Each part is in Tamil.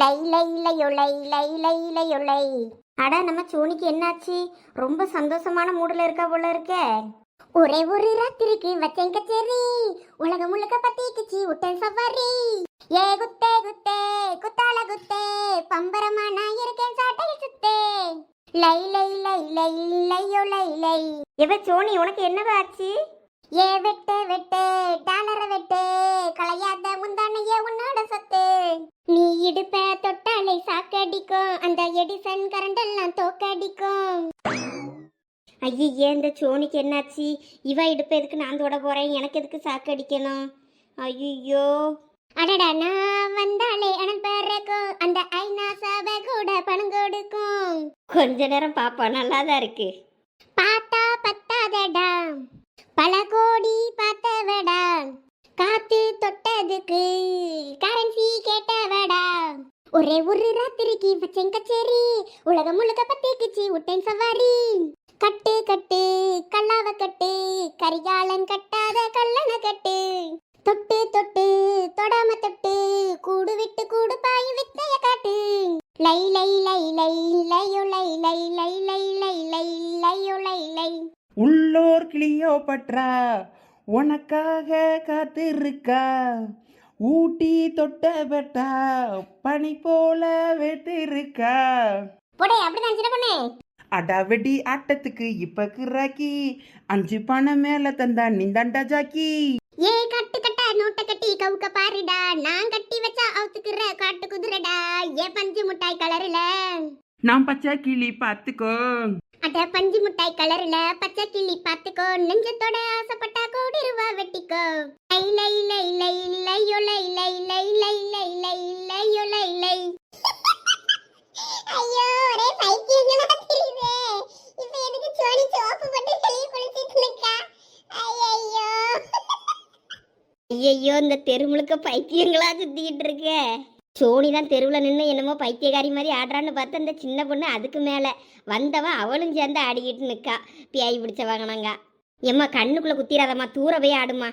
லை லை லையொலை லை லை லையொலை. அட நம்ம சோனிக்கு என்னாச்சு? ரொம்ப சந்தோஷமான மூடில் இருக்கா போல இருக்கே. ஒரே ஒரு ராத்திரிக்கு வச்சேன் கச்சேரி. உலகம் முழுக்க பத்திக்குச்சு விட்டேன் சவாரி ஏ குத்தே குத்தே குத்தால குத்தே. பம்பரமா நான் இருக்கேன் சாட்டையில் சுத்தே. லை லை லை லை லையோ லை. லை இவ சோனி உனக்கு என்னவா ஆச்சு? ஏ வெட்டு வெட்டு டாலர வெட்டு களையாத முந்தானைய உன்னோட சொத்து. நீ இடுப்ப தொட்டாலை சாக்கடிக்கும் அந்த எடிசன் கரண்டெல்லாம் தோக்கடிக்கும். ஐயே இந்த சோனிக்கு என்னாச்சு? இவ இடுப்ப எதுக்கு நான் தொட போறேன்? எனக்கு எதுக்கு சாக்கடிக்கணும்? ஐயோ அடடா நான் வந்தாலே அனல் பறக்கும். அந்த ஐநா சபை கூட பணம் கொடுக்கும். கொஞ்ச நேரம் பாப்பா நல்லா தான் இருக்கு. பார்த்தா பத்தாதடா. பல கோடி பார்த்தவடா. காத்து தொட்டதுக்கு கரன்சி கேட்டவடா. ஒரே ஒரு ராத்திரிக்கு வச்சேன் கச்சேரி உலகம் முழுக்க பத்திக்குச்சு விட்டேன் சவாரி. கட்டு கட்டு கல்லாவ கட்டு கரிகாலன் கட்டாத கல்லண கட்டு. தொட்டு தொட்டு தொடாம தொட்டு கூடு விட்டு கூடு பாய் வித்தைய காட்டு. லை லை லை லை லையோ லை லை லை லை லை லை லையோ லை லை. உள்ளோர் கிளியோபட்ரா உனக்காக காத்திருக்கா ஊட்டி தொட்ட பெட்டா பனி போல வெட்டிருக்கா அடாவடி ஆட்டத்துக்கு இப்ப கிராக்கி அஞ்சு பணம் மேல தந்தா நிந்தாண்டா ஜாக்கி. ஏ கட்டு கட்டா நோட்ட கட்டி கவுக்க பாருடா. நான் கட்டி வச்சா அவுத்துக்குற காட்டு குதிரடா. ஏ பஞ்சு முட்டாய் கலர்ல. நான் பச்சை கிளி பாத்துக்கோ. அட பஞ்சு முட்டாய் கலர்ல பச்சை கிளி பாத்துக்கோ நெஞ்சத்தோட ஆசைப்பட்டா கோடி ரூபா வெட்டிக்கோ இல்ல லை இல்ல இல்ல லையோ லை லை லை லை இல்ல இல்ல லையோ இல்ல ஐயோ ஒரே பைத்தியங்களா தெரியுதே இப்போ சோனி சோப்பு போட்டு வெளிய குளிச்சிட்டு இருக்கா ஐயோ ஐயோ இந்த தெரு முழுக்க பைத்தியங்களா சுத்திக்கிட்டு இருக்கே சோனி தான் தெருவில் நின்று என்னமோ பைத்தியக்காரி மாதிரி ஆடுறான்னு பார்த்து அந்த சின்ன பொண்ணு அதுக்கு மேலே வந்தவன் அவளும் சேர்ந்து ஆடிக்கிட்டு நிற்கா பியாய் பிடிச்ச வாங்கினாங்க எம்மா கண்ணுக்குள்ள குத்திராதம்மா தூர போய் ஆடுமா.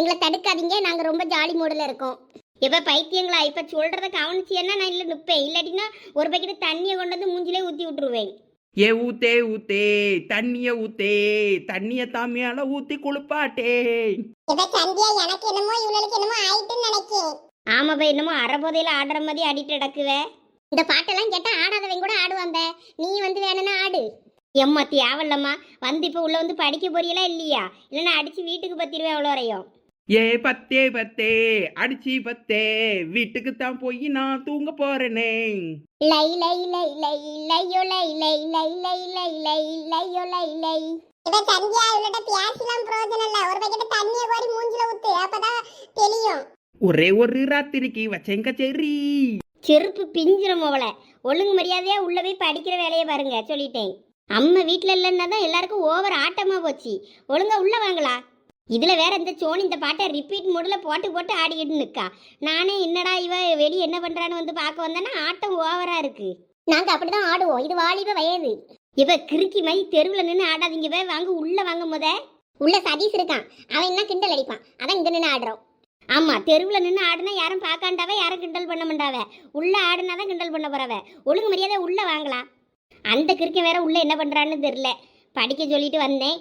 எங்களை தடுக்காதீங்க நாங்கள் ரொம்ப ஜாலி மூடில் இருக்கோம். இப்போ பைத்தியங்களா? இப்போ சொல்கிறத கவனிச்சியன்னா நான் இல்லை நிற்பேன் இல்லாட்டினா ஒரு பக்கெட்டு தண்ணியை கொண்டு வந்து மூஞ்சிலே ஊற்றி விட்டுருவேன். ஏ ஊத்தே ஊத்தே தண்ணிய ஊத்தே தண்ணிய தாமியால ஊத்தி குளிப்பாட்டே. இவ சந்தியா எனக்கு என்னமோ இவளுக்கு என்னமோ ஆயிட்டுன்னு நினைக்கேன். ஆமாப்பா என்னமோ அரை போதையில் ஆடுற மாதிரி ஆடிட்டு கிடக்குவே. இந்த பாட்டெல்லாம் கேட்டால் ஆடாதவங்க கூட ஆடுவாங்க நீ வந்து வேணும்னா ஆடு. எம்மா தேவல்லம்மா வந்து இப்போ உள்ள வந்து படிக்க போறீங்களா இல்லையா? இல்லைன்னா அடிச்சு வீட்டுக்கு பத்திருவேன் அவ்வளோ வரையும். ஏ பத்தே பத்தே அடிச்சி பத்தே வீட்டுக்கு தான் போய் நான் தூங்க போறேனே. லை லை லை லை லையோ லை லை லை லை லை லை லையோ லை லை. இவ சந்தியா இவளோட பேசலாம் பிரயோஜனம் இல்ல. ஒரு பக்கெட் தண்ணிய கோரி மூஞ்சில ஊத்து அப்பதான் தெளியும். ஒரே ஒரு ராத்திரிக்கு வச்சேங்க சரி செருப்பு பிஞ்சிரும் அவளை. ஒழுங்கு மரியாதையா உள்ள போய் படிக்கிற வேலையை பாருங்க சொல்லிட்டேன். அம்மா வீட்டில் இல்லைன்னா தான் எல்லாருக்கும் ஓவர் ஆட்டமா போச்சு. ஒழுங்கா உள்ள வாங்களா? இதுல வேற இந்த சோனி இந்த பாட்டை ரிப்பீட் மூடில் போட்டு போட்டு ஆடிக்கிட்டு நிற்கா நானே என்னடா இவ வெளியே என்ன பண்றான்னு வந்து பார்க்க வந்தேன்னா ஆட்டம் ஓவரா இருக்கு. நாங்க அப்படிதான் ஆடுவோம். இது வாலிப வயது. இவ கிறுக்கி மாதிரி தெருவில் நின்று ஆடாதீங்க. வே வாங்க உள்ள வாங்க முத. உள்ள சதீஷ் இருக்கான். அவன் என்ன கிண்டல் அடிப்பான். அதான் இங்க நின்று ஆடுறோம். ஆமா தெருவில் நின்று ஆடுனா யாரும் பார்க்காண்டாவ யாரும் கிண்டல் பண்ண மாட்டாவ. உள்ள ஆடுனாதான் கிண்டல் பண்ண போறவ. ஒழுங்கு மரியாதை உள்ள வாங்கலாம். அந்த கிறுக்கன் வேற உள்ள என்ன பண்றான்னு தெரியல. படிக்க சொல்லிட்டு வந்தேன்.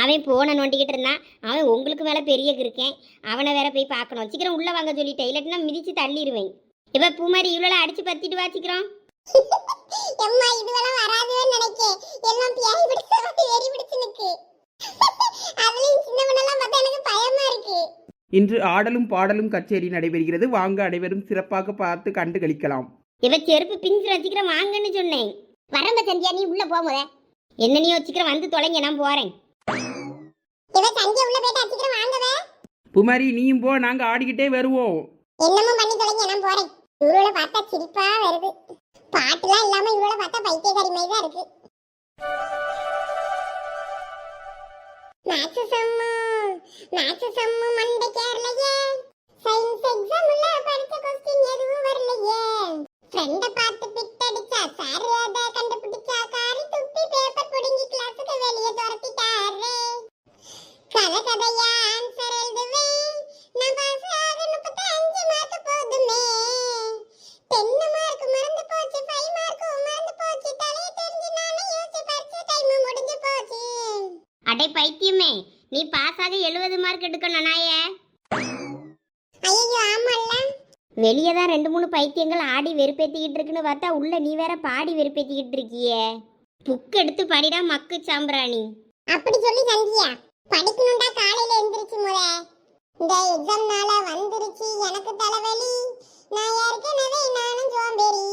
அவன் போனை நோண்டிக்கிட்டு இருந்தான். அவன் உங்களுக்கு மேல பெரிய கிறுக்கேன். அவனை வேற போய் பார்க்கணும். சீக்கிரம் உள்ள வாங்க சொல்லிட்டேன். இல்லாட்டினா மிதிச்சு தள்ளிடுவேன் இப்ப பூமாரி இவ்வளோ அடிச்சு பத்திட்டு வாச்சிக்கிறோம் எம்மா இதுவெல்லாம் வராதுன்னு நினைக்கேன். எல்லாம் பியாய் பிடிச்ச மாதிரி வெறி பிடிச்சு நிக்கு. அதுலயும் சின்ன பொண்ணெல்லாம் பார்த்தா எனக்கு பயமா இருக்கு. இன்று ஆடலும் பாடலும் கச்சேரி நடைபெறுகிறது. வாங்க அனைவரும் சிறப்பாக பார்த்து கண்டு களிக்கலாம். இவ செருப்பு பிஞ்சு வச்சுக்கிறேன் வாங்கன்னு சொன்னேன். வரம்ப சந்தியா நீ உள்ள போமுத என்ன நீ வச்சுக்கிறேன் வந்து தொலைங்க நான் போறேன். சந்தியா உள்ள போயிட்டு அடிச்சுக்கிற வாங்கவே புமாரி நீயும் போ நாங்க ஆடிக்கிட்டே வருவோம். என்னமோ பண்ணி தொலைங்க நான் போறேன். இவரோட பார்த்தா சிரிப்பா வருது. பாட்டுலாம் இல்லாம இவரோட பார்த்தா பைத்தியக்காரி மாதிரி தான் இருக்கு. மேட்ச் சம்மு மேட்ச் சம்மு மண்டை கேரளையே. சயின்ஸ் எக்ஸாம்ல படிச்ச கொஸ்டின் எதுவும் வரலையே. ஃப்ரெண்ட பார்த்து பிட் அடிச்சா சார் அத கண்டுபிடிச்சா காரி துப்பி பேப்பர் புடுங்கி கிளாஸுக்கு வெளியே துரத்திட்டாரு. நீ பாஸ் ஆக எழுபது மார்க் எடுக்கணும் நாயே ஐயோ ஆமால்ல. வெளியே தான் ரெண்டு மூணு பைத்தியங்கள் ஆடி வெறுப்பேத்திக்கிட்டு இருக்குன்னு பார்த்தா உள்ள நீ வேற பாடி வெறுப்பேத்திக்கிட்டு இருக்கியே. புக் எடுத்து படிடா மக்கு சாம்பிராணி. அப்படி சொல்லி சந்தியா படிக்கணும்டா காலையில எந்திரிச்சு முத. இந்த எக்ஸாம்னால வந்துருச்சு எனக்கு தலைவலி. நான் ஏற்கனவே நானும் சோம்பேறி.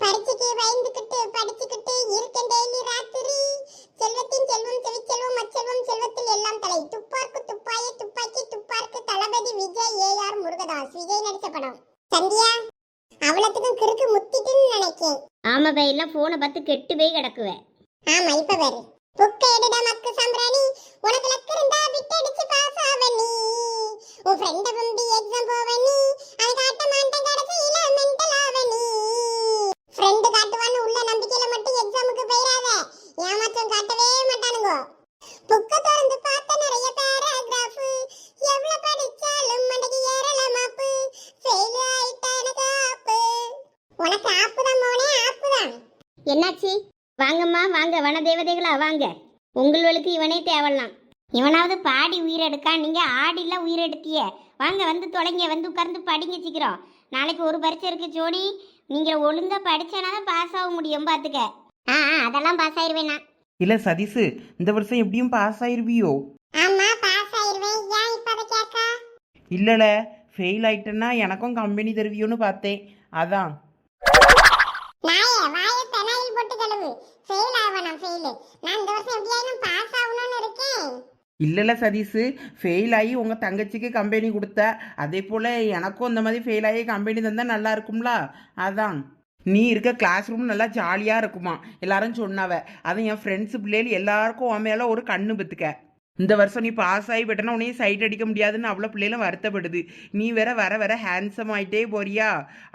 பரீட்சைக்கு பயந்துக்கிட்டு படிச்சுக்கிட்டு இருக்கேன் டெய்லி ராத்திரி. செல்வத்தின் செல்வம் செவிச்செல்வம் அச்செல்வம் செல்வத்தில் எல்லாம் தலை. துப்பார்க்கு துப்பாய துப்பாக்கி துப்பார்க்கு தளபதி விஜய் ஏஆர் முருகதாஸ். விஜய் நடிச்ச படம். சந்தியா அவ்வளத்துக்கும் கிறுக்கு முத்திட்டுன்னு நினைக்கேன். ஆமா பை எல்லாம் போனை பார்த்து கெட்டு போய் கிடக்குவேன் ஆமா இப்ப பாரு. புக்க எடுடா மக்கு சாம்பிராணி. உனக்கு லக்கு இருந்தா பிட் அடிச்சு பாஸ் ஆவ நீ. உன் ஃப்ரெண்ட முந்தி எக்ஸாம் போவ நீ. அது காட்ட மாட்டேன் கடைசியில ஃப்ரெண்ட் காட்டுவான்னு உள்ள நம்பிக்கையில மட்டும் எக்ஸாமுக்கு போயிடாத ஏமாற்றம் காட்டவே மாட்டானுங்க. புக்க திறந்து பார்த்த நிறைய பேராகிராஃப் எவ்வளவு படிச்சாலும் மண்டைக்கு ஏறல மாப்பு ஃபெயில் ஆயிட்டா எனக்கு ஆப்பு. உனக்கு ஆப்பு தான் மோனே ஆப்பு தான் என்னாச்சு? வாங்கம்மா வாங்க. வன தேவதைகளா வாங்க. உங்களுக்கு இவனே தேவலாம். இவனாவது பாடி உயிரெடுக்கான் நீங்க ஆடில உயிரெடுத்திய வாங்க வந்து தொலைங்க. வந்து உட்கார்ந்து படிங்க சீக்கிரம். நாளைக்கு ஒரு பரீட்சை இருக்கு ஜோடி நீங்க ஒழுங்கா படிச்சானா தான் பாஸ் ஆக முடியும் பாத்துக்க. ஆ ஆ, அதெல்லாம் பாஸ் ஆயிருவேனா இல்லை சதீஷு இந்த வருஷம் எப்படியும் பாஸ் ஆயிருவியோ? ஆமா பாஸ் ஆயிருவேன். ஏன் இப்ப அதை கேட்க? இல்லைல ஃபெயில் ஆயிட்டேன்னா எனக்கும் கம்பெனி தருவியோன்னு பார்த்தேன். அதான். நாயே வாய பெனாயில் போட்டு கழுவு. ஃபெயில் ஆவணும் ஃபெயில் நான் இந்த வருஷம் எப்படியாயிலும் பாஸ் ஆகணும்னு இருக்கேன். இல்லைல்ல சதீஷு ஃபெயில் ஆகி உங்கள் தங்கச்சிக்கு கம்பெனி கொடுத்த. அதே போல் எனக்கும் இந்த மாதிரி ஃபெயில் ஆகி கம்பெனி தந்தால் நல்லா இருக்கும்ல? அதான். நீ இருக்க கிளாஸ் ரூம் நல்லா ஜாலியாக இருக்குமா? எல்லாரும் சொன்னாவ. அதை என் ஃப்ரெண்ட்ஸு பிள்ளைகள் எல்லாருக்கும் உன் மேலே ஒரு கண்ணு பத்துக்க. இந்த வருஷம் நீ பாஸ் ஆகி விட்டனா உன்னையும் சைட் அடிக்க முடியாதுன்னு அவ்வளோ பிள்ளைகளும் வருத்தப்படுது. நீ வேற வர வர ஹேண்ட்ஸம் ஆகிட்டே போறியா?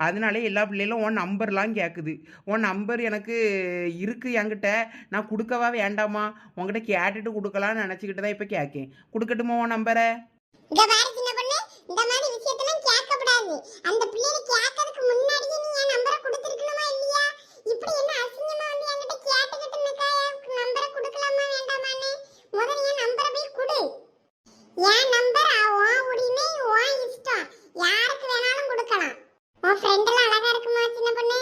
அதனால எல்லா பிள்ளைகளும் உன் நம்பர்லாம் கேட்குது உன் நம்பர் எனக்கு இருக்குது என்கிட்ட. நான் கொடுக்கவா வேண்டாமா? உன்கிட்ட கேட்டுட்டு கொடுக்கலாம்னு நினச்சிக்கிட்டு தான் இப்போ கேட்கேன் கொடுக்கட்டுமா உன் நம்பரை இந்த மாதிரி விஷயத்தெல்லாம் கேட்கக்கூடாது. அந்த பிள்ளைங்க கேட்கறதுக்கு முன்னாடி நீ என் நம்பரை கொடுத்துருக்கணுமா இல்லையா இப்படி என்ன அசிங்கமா வந்து என்கிட்ட கேட்டுக்கிட்டு நிக்கா நம்பரை கொடுக்கலாமா வேண்டாமான்னு முதல்ல என் நம்பரை போய் கொடு என் நம்பர் உன் உரிமை உன் இஷ்டம் யாருக்கு வேணாலும் கொடுக்கலாம் உன் ஃப்ரெண்ட் எல்லாம் அழகா இருக்குமா சின்ன பொண்ணு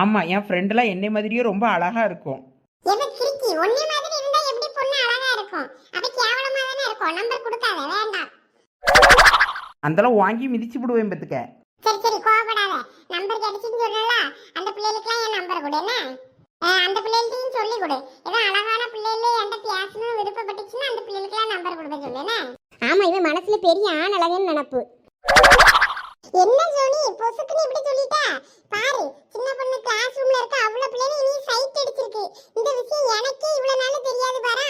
ஆமாம் என் ஃப்ரெண்டெல்லாம் என்னை மாதிரியே ரொம்ப அழகாக இருக்கும். எது கிறுக்கி ஒன்னே மாதிரி இருந்தா எப்படி பொண்ணு அழகா இருக்கும்? அது கேவலமா தானே இருக்கும். நம்பர் கொடுக்காத வேண்டாம். அந்தளவு வாங்கி மிதிச்சு விடுவேன் பத்துக்க சரி சரி கோவப்படாத. நம்பர் கிடைச்சுன்னு சொன்னல அந்த பிள்ளைகளுக்குலாம் என் நம்பர் கொடு என்ன? அஹ் அந்த பிள்ளைகள்ட்டையும் சொல்லி கொடு. ஏதோ அழகான பிள்ளைகள் என்கிட்ட பேசணும்னு விருப்பப்பட்டுச்சுன்னா அந்த பிள்ளைகளுக்குலாம் நம்பர் கொடுக்க சொல்லு என்ன? ஆமா இவன் மனசுல பெரிய ஆண் அழகன்னு நினப்பு. என்ன பொசுக்குன்னு இப்படி சொல்லிட்டா? பாரு சின்ன பொண்ணு கிளாஸ் ரூம்ல இருக்க அவ்வளவு பிள்ளைங்க இனி சைட் அடிச்சிருக்கு. இந்த விஷயம் எனக்கே இவ்வளவு நாள் தெரியாது பாரா.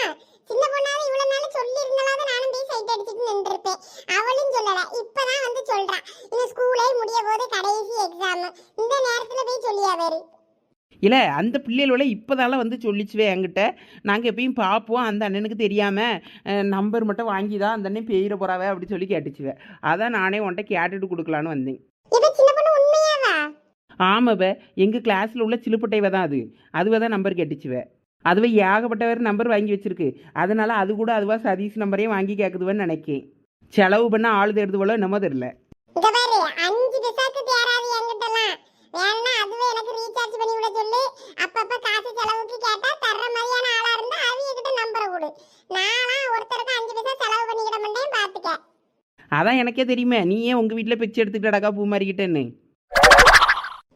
சின்ன பொண்ணாவது இவ்வளவு நாள் சொல்லி இருந்தாலும் நானும் போய் சைட் அடிச்சிட்டு நின்றுருப்பேன். அவளும் சொல்லல இப்பதான் வந்து சொல்றா. இந்த ஸ்கூலே முடிய போது கடைசி எக்ஸாம் இந்த நேரத்துல போய் சொல்லியா வேறு இல்லை அந்த பிள்ளைகளோட இப்போதால வந்து சொல்லிச்சுவே என்கிட்ட. நாங்கள் எப்பயும் பார்ப்போம் அந்த அண்ணனுக்கு தெரியாமல் நம்பர் மட்டும் வாங்கி தான் அந்த அண்ணன் பெயிட போகிறாவே அப்படி சொல்லி கேட்டுச்சுவே. அதான் நானே உன்கிட்ட கேட்டுட்டு கொடுக்கலான்னு வந்தேன். இது சின்ன பொண்ணு உண்மையாவா? ஆமாவ எங்கள் கிளாஸில் உள்ள சிலுப்பட்டைவ தான் அது. அதுவே தான் நம்பர் கேட்டுச்சுவ. அதுவே ஏகப்பட்டவர் நம்பர் வாங்கி வச்சிருக்கு. அதனால அது கூட அதுவா சதீஷ் நம்பரையும் வாங்கி கேட்குதுவன்னு நினைக்கேன். செலவு பண்ண ஆள் தேடுது போல என்னமோ தெரில இங்க பாரு அஞ்சு பிசாக்கு தேராது என்கிட்டலாம் வேணா அதுவே எனக்கு ரீசார்ஜ் பண்ணி விட சொல்லு அப்பப்ப காசு செலவுக்கு கேட்டா தர்ற மாதிரியான ஆளா இருந்தா அவங்க கிட்ட நம்பரை கொடு நானா ஒருத்தருக்கு அஞ்சு பைசா செலவு பண்ணிக்கிட மாட்டேன் பாத்துக்க அதான் எனக்கே தெரியுமே நீ ஏன் உங்கள் வீட்டில் பிச்சை எடுத்துக்கிட்டடக்கா பூ மாறிக்கிட்டேன்னு.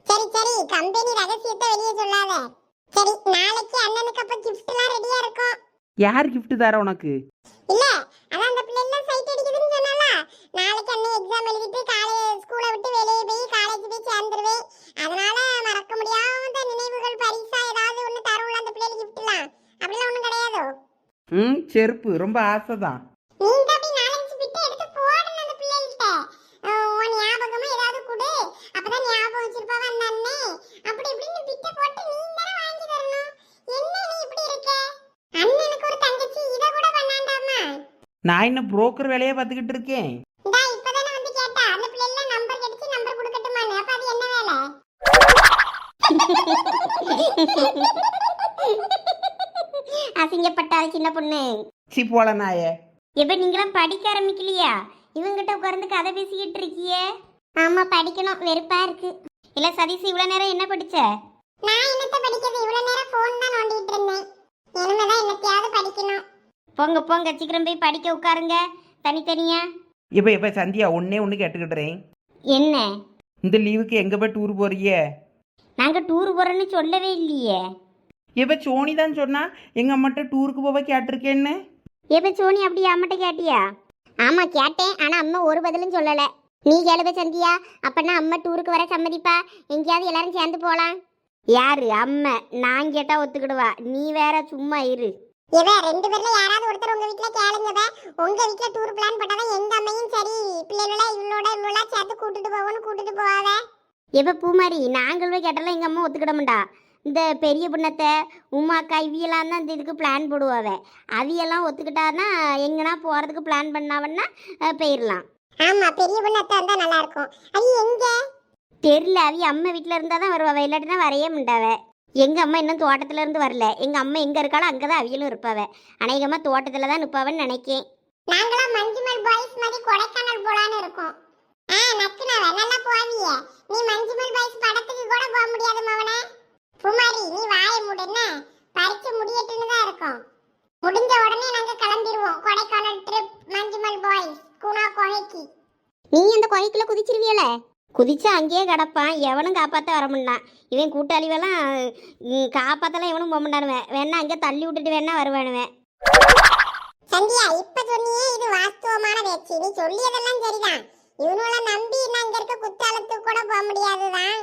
சரி சரி கம்பெனி ரகசியத்தை வெளியே சொல்லாத. சரி நாளைக்கு அண்ணனுக்கு அப்ப கிஃப்ட் எல்லாம் ரெடியா இருக்கும். யார் gift தர உனக்கு? இல்ல அதான் அந்த பிள்ளை எல்லாம் சைட் அடிக்குதுன்னு சொன்னால நாளைக்கு அண்ணன் எக்ஸாம் எழுதிட்டு காலேஜ் ஸ்கூலை விட்டு வெளியே போய் காலேஜ் போய் சேர்ந்துருவேன். அதனால மறக்க முடியாத நினைவுகள் பரிசா ஏதாவது ஒண்ணு தரும்ல அந்த பிள்ளைகளுக்கு கிஃப்ட்லாம் அப்படிலாம் ஒண்ணும் கிடையாதோ? ம் செருப்பு ரொம்ப ஆசை தான். நீங்க அப்படி நாலஞ்சு பிட்டை எடுத்து போடணும் அந்த பிள்ளைகிட்ட உன் ஞாபகமா ஏதாவது கொடு அப்பதான் ஞாபகம் வச்சிருப்பாவ அந்த அண்ணே அப்படி இப்படின்னு பிட்டை போட்டு நீ தானே வாங்கி தரணும் என்ன நீ இப்படி இருக்க அண்ணனுக்கு ஒரு தங்கச்சி இத கூட பண்ணாண்டாமா நான் என்ன புரோக்கர் வேலையை பார்த்துக்கிட்டு இருக்கேன். அசிங்கப்பட்டாரு சின்ன பொண்ணு. சி போல நாயே. எப்ப நீங்களாம் படிக்க ஆரம்பிக்கலையா? இவங்கிட்ட உட்கார்ந்து கதை பேசிக்கிட்டு இருக்கியே. ஆமா படிக்கணும். வெறுப்பா இருக்கு. இல்ல சதீஷ் இவ்வளவு நேரம் என்ன படிச்ச? நான் என்னத்த படிக்கிறது? இவ்வளவு நேரம் போன் தான் நோண்டிட்டு இருந்தேன். இனிமேதான் என்னத்தையாவது படிக்கணும். போங்க போங்க சீக்கிரம் போய் படிக்க உட்காருங்க. தனித்தனியா? இப்போ இப்போ சந்தியா ஒன்னே ஒன்று கேட்டுக்கிட்டுறேன். என்ன? இந்த லீவுக்கு எங்கே போய் டூர் போறிய? நாங்க டூர் போறோன்னு சொல்லவே இல்லையே. இப்போ சோனி தான் சொன்னா எங்கள் அம்மாட்ட டூருக்கு போக கேட்டிருக்கேன்னு? எப்ப சோனி அப்படி அம்மட்ட கேட்டியா? ஆமா கேட்டேன் ஆனா அம்மா ஒரு பதிலும் சொல்லல. நீ கேளுப சந்தியா அப்பனா அம்மா டூருக்கு வர சம்மதிப்பா? எங்கேயாவது எல்லாரும் சேர்ந்து போலாம். யாரு? அம்மா. நான் கேட்டா ஒத்துக்கிடுவா. நீ வேற சும்மா இரு. இவ ரெண்டு பேர்ல யாராவது ஒருத்தர் உங்க வீட்ல கேளுங்க இவ. உங்க வீட்ல டூர் பிளான் பண்ணாதான் எங்க அம்மையும் சரி பிள்ளைகள இவளோட இவளோட சேர்த்து கூட்டிட்டு போவோன்னு கூட்டிட்டு போவாவ. எப்ப பூமாரி நாங்களும் கேட்டாலும் எங்க அம்மா ஒத்துக்கிட மாட்டா. இந்த பெரிய பொண்ணத்தை உமாக்கா இவியெல்லாம் தான் இந்த இதுக்கு பிளான் போடுவாவ. அவியெல்லாம் ஒத்துக்கிட்டான்னா எங்கன்னா போறதுக்கு பிளான் பண்ணாவன்னா போயிடலாம் ஆமா பெரிய அத்தை வந்தா நல்லா இருக்கும். அது எங்க? தெரியல அவி அம்மா வீட்டில் இருந்தால் தான் வருவாவ. இல்லாட்டினா வரையே மாட்டாவ. எங்கள் அம்மா இன்னும் தோட்டத்துல இருந்து வரல. எங்கள் அம்மா எங்கே இருக்காளோ அங்கே தான் அவியலும் இருப்பாவ. அநேகமாக தோட்டத்தில் தான் நிற்பாவன்னு நினைக்கேன். நாங்களாம் மஞ்சுமல் பாய்ஸ் மாதிரி கொடைக்கானல் போலான்னு இருக்கோம். ஆ நக்குனவ நல்லா போவிய நீ மஞ்சுமல் பாய்ஸ் படத்துக்கு கூட போக முடியாது மவனே. குமாரி நீ வாய மூடுன பறிச்சு முடியட்டுன்னு தான் இருக்கும். முடிஞ்ச உடனே நாங்க கிளம்பிடுவோம். கொடைக்கானல் ட்ரிப் மஞ்சுமல் பாய்ஸ் குணா கொகைக்கு. நீ அந்த குகைக்குள்ளே குதிச்சிருவியல? குதிச்சு அங்கேயே கிடப்பான். எவனும் காப்பாற்ற வர முடியான் இவன் கூட்டாளிவெல்லாம் காப்பாற்றலாம் எவனும் போக மாட்டானுவேன் வேணா அங்கே தள்ளி விட்டுட்டு வேணா வருவானுவேன் சந்தியா இப்ப சொன்னியே இது வாஸ்தவமான பேச்சு. நீ சொல்லியதெல்லாம் சரிதான். இவனுல நம்பி நான் இங்க இருக்க குத்தாலத்துக்கு கூட போக முடியாதுதான்.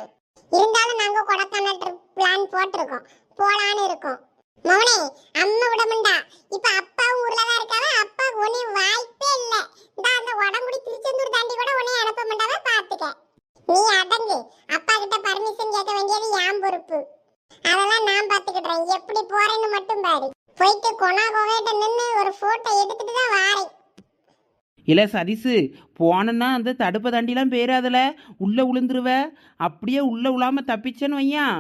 இருந்தாலும் நாங்க கொடைக்கானல் ட்ரிப் பிளான் போட்டிருக்கோம். போலான்னு இருக்கோம். மௌனே அம்மா விடமுண்டா இப்ப அப்பா ஊர்ல தான் இருக்காவ. அப்பா உனி வாய்ப்பே இல்லை. இந்த அந்த உடம்புடி திருச்செந்தூர் தாண்டி கூட உன்னை அனுப்ப முடியாத பாத்துக்க. நீ அடங்கு. அப்பா கிட்ட பர்மிஷன் கேட்க வேண்டியது என் பொறுப்பு. அதெல்லாம் நான் பாத்துக்கிடுறேன் எப்படி போறேன்னு மட்டும் பாரு. போயிட்டு கொனா கோகையிட்ட நின்று ஒரு போட்டோ எடுத்துட்டு தான் வாரேன். இல்லை சதீஸு போனேன்னா அந்த தடுப்பை தாண்டிலாம் பேராதில். உள்ளே விழுந்துருவ அப்படியே உள்ளே விழாமல் தப்பிச்சேன்னு வையான்.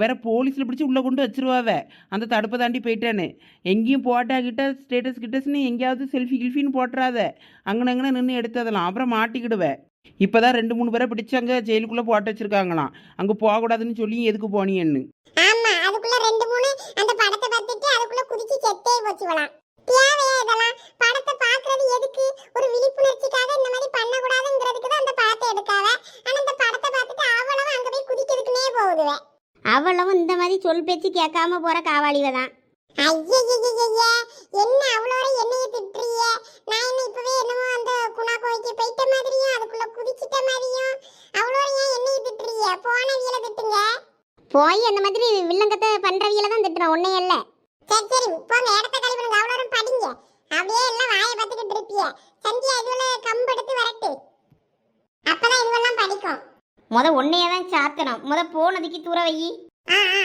வேற போலீஸில் பிடிச்சி உள்ளே கொண்டு வச்சிருவாவ. அந்த தடுப்பை தாண்டி போயிட்டேன்னு. எங்கேயும் போட்டா கிட்ட ஸ்டேட்டஸ் கிட்டஸ்னு எங்கேயாவது செல்ஃபி கில்ஃபின்னு போட்டுறாத. அங்கன அங்கன நின்று எடுத்ததெல்லாம். அப்புறம் மாட்டிக்கிடுவேன் இப்போ தான் ரெண்டு மூணு பேரை பிடிச்சி அங்கே ஜெயிலுக்குள்ளே போட்டு வச்சிருக்காங்களாம். அங்கே போகக்கூடாதுன்னு சொல்லி எதுக்கு போனியன்னு. ஆமா அதுக்குள்ள ரெண்டு மூணு அந்த படத்தை பார்த்துட்டு அதுக்குள்ள குதிச்சு செத்தே போச்சுவலாம் தேவையா இதெல்லாம்? படத்தை பாக்குறது எதுக்கு? ஒரு விழிப்புணர்ச்சிக்காக இந்த மாதிரி பண்ணக்கூடாதுங்கிறதுக்கு தான் அந்த படத்தை எடுக்காவ. ஆனா இந்த படத்தை பார்த்துட்டு அவ்வளவு அங்க போய் குதிக்கிறதுக்குனே போகுதுவே. அவளவும் இந்த மாதிரி சொல் பேச்சு கேட்காம போகிற காவாளிவ தான். ஐயய்யய்யய்ய என்ன அவ்வளோ என்னைய திட்டுறிய நான் போய் அந்த மாதிரி வில்லங்கத்தை பண்ணுறவியில தான் திட்டுறோம் ஒன்னே இல்லை. சரி சரி போங்க இடத்த கழி பண்ணுங்க அவ்வளோ படிங்க. அப்படியே எல்லாம் வாயை பார்த்துக்கிட்டு இருப்பிய. சந்தியா இதுல கம்பு எடுத்து வரட்டு. அப்பதான் இதுவெல்லாம் படிக்கும். முத ஒன்னையே தான் சாத்தணும். முத போனதுக்கு தூர வை. ஆ ஆ.